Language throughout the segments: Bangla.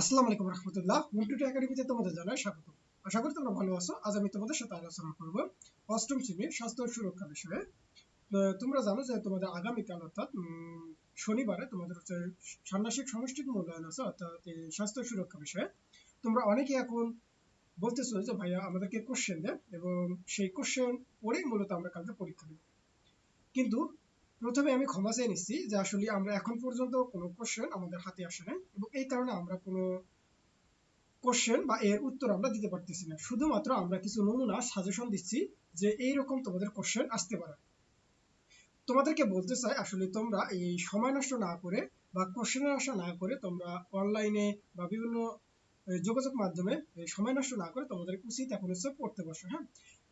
আসসালামু আলাইকুম রহমতুল্লাহ। মুন্টুটি একাডেমিতে তোমাদের জানাই স্বাগত আশা করি তোমরা ভালো আছো। আজ আমি তোমাদের সাথে আলোচনা করব অষ্টম শ্রেণির স্বাস্থ্য সুরক্ষা বিষয়ে। তোমরা জানো যে তোমাদের আগামীকাল অর্থাৎ শনিবারে তোমাদের হচ্ছে ষান্মাসিক সমষ্টিক মূল্যায়ন আছে, অর্থাৎ স্বাস্থ্য সুরক্ষা বিষয়ে। তোমরা অনেকে এখন বলতেছো যে, ভাইয়া, আমাদেরকে কোশ্চেন দেন। এবং সেই কোশ্চেন পড়েই মূলত আমরা কালকে পরীক্ষা দেব। কিন্তু প্রথমে আমি ক্ষমা চেয়ে নিচ্ছি যে আসলে আমরা এখন পর্যন্ত কোনো কোশ্চেন আমাদের হাতে আসে নাই এবং এই কারণে আমরা কোনো কোশ্চেন বা এর উত্তর আমরা দিতে পারতেছি না। শুধুমাত্র আমরা কিছু নমুনা সাজেশন দিচ্ছি যে এইরকম তোমাদের কোশ্চেন আসতে পারে। তোমাদেরকে বলতে চাই আসলে তোমরা এই সময় নষ্ট না করে বা কোশ্চেনের আশা না করে তোমরা অনলাইনে বা বিভিন্ন যোগাযোগ মাধ্যমে সময় নষ্ট না করে তোমাদের উচিত এখন হচ্ছে পড়তে বসো হ্যাঁ?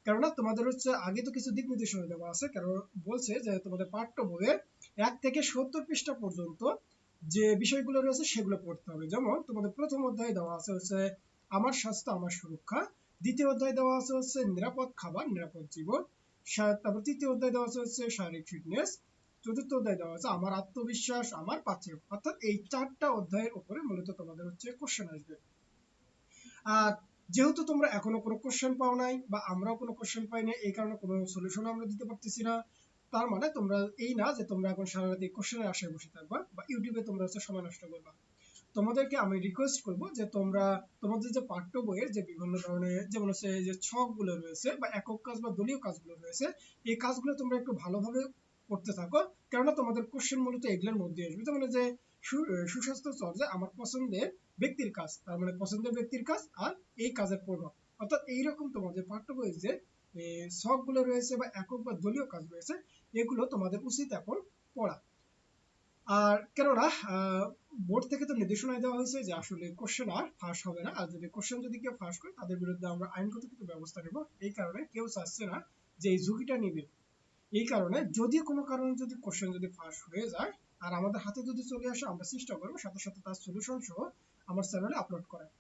কেননা তোমাদের হচ্ছে আগে তো কিছু দিক নির্দেশনা দেওয়া আছে কারণ বলছে যে তোমাদের পাঠ্য বইয়ে এক থেকে সত্তর পৃষ্ঠা পর্যন্ত যে বিষয়গুলো রয়েছে সেগুলো পড়তে হবে। যেমন তোমাদের প্রথম অধ্যায়ে দেওয়া আছে হচ্ছে আমার স্বাস্থ্য, আমার সুরক্ষা। দ্বিতীয় অধ্যায় দেওয়া আছে হচ্ছে নিরাপদ খাবার, নিরাপদ জীবন। তারপর তৃতীয় অধ্যায় দেওয়া আছে হচ্ছে শারীরিক ফিটনেস। চতুর্থ অধ্যায় দেওয়া আছে আমার আত্মবিশ্বাস, আমার পাত্র অর্থাৎ এই চারটা অধ্যায়ের উপরে মূলত তোমাদের হচ্ছে কোশ্চেন আসবে। আর যেহেতু তোমরা এখনও কোনো কোশ্চেন পাও নাই বা আমরাও কোনো কোশ্চেন পাই না এই কারণে কোনো সলিউশন আমরা দিতে পারতেছি না। তার মানে তোমরা এই না যে তোমরা এখন সারা রাত এই কোশ্চেনের আশায় বসে থাকবা বা ইউটিউবে তোমরা হচ্ছে সময় নষ্ট করবা। তোমাদেরকে আমি রিকোয়েস্ট করব যে তোমরা, তোমাদের যে পাঠ্য বইয়ের যে বিভিন্ন ধরনের, যেমন হচ্ছে যে ছকগুলো রয়েছে বা একক কাজ বা দলীয় কাজগুলো রয়েছে, এই কাজগুলো তোমরা একটু ভালোভাবে করতে থাকো। কেননা তোমাদের কোশ্চেন মূলত এগুলোর মধ্যে আসবে। যেমন যে সুস্বাস্থ্য চর্চা আমার পছন্দের ব্যক্তির কাজ তার মানে পছন্দের ব্যক্তির কাজ আর এই কাজের প্রভাব অর্থাৎ এইরকম তোমাদের পাঠ্য বইয়ের যে শখগুলো রয়েছে বা একক বা দলীয় কাজ রয়েছে, এগুলো তোমাদের উচিত এখন পড়া। আর কেননা বোর্ড থেকে তো নির্দেশনা দেওয়া হয়েছে যে আসলে কোশ্চেন আর ফাঁস হবে না, আর যদি কোশ্চেন যদি কেউ ফাঁস করে, তাদের বিরুদ্ধে আমরা আইনগত কিছু ব্যবস্থা নেব। এই কারণে কেউ চাচ্ছে না যে এই ঝুঁকিটা নিবে। এই কারণে যদি কোনো কারণে যদি কোশ্চেন যদি ফাঁস হয়ে যায় আর আমাদের হাতে যদি চলে আসে, আমরা চেষ্টা করব সাথে সাথে তার সলিউশন সহ আমার চ্যানেলে আপলোড করার।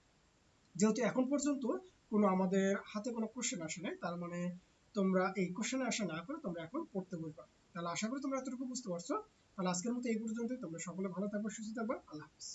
যেহেতু এখন পর্যন্ত কোনো আমাদের হাতে কোনো কোশ্চেন আসে নাই, তার মানে তোমরা এই কোশ্চেনে আসা না করে তোমরা এখন পড়তে বসবা। তাহলে আশা করি তোমরা এতটুকু বুঝতে পারছ। তাহলে আজকের মতো এই পর্যন্তই। তোমরা সকলে ভালো থাকবে, সুস্থ থাকবে। আল্লাহ হাফিজ।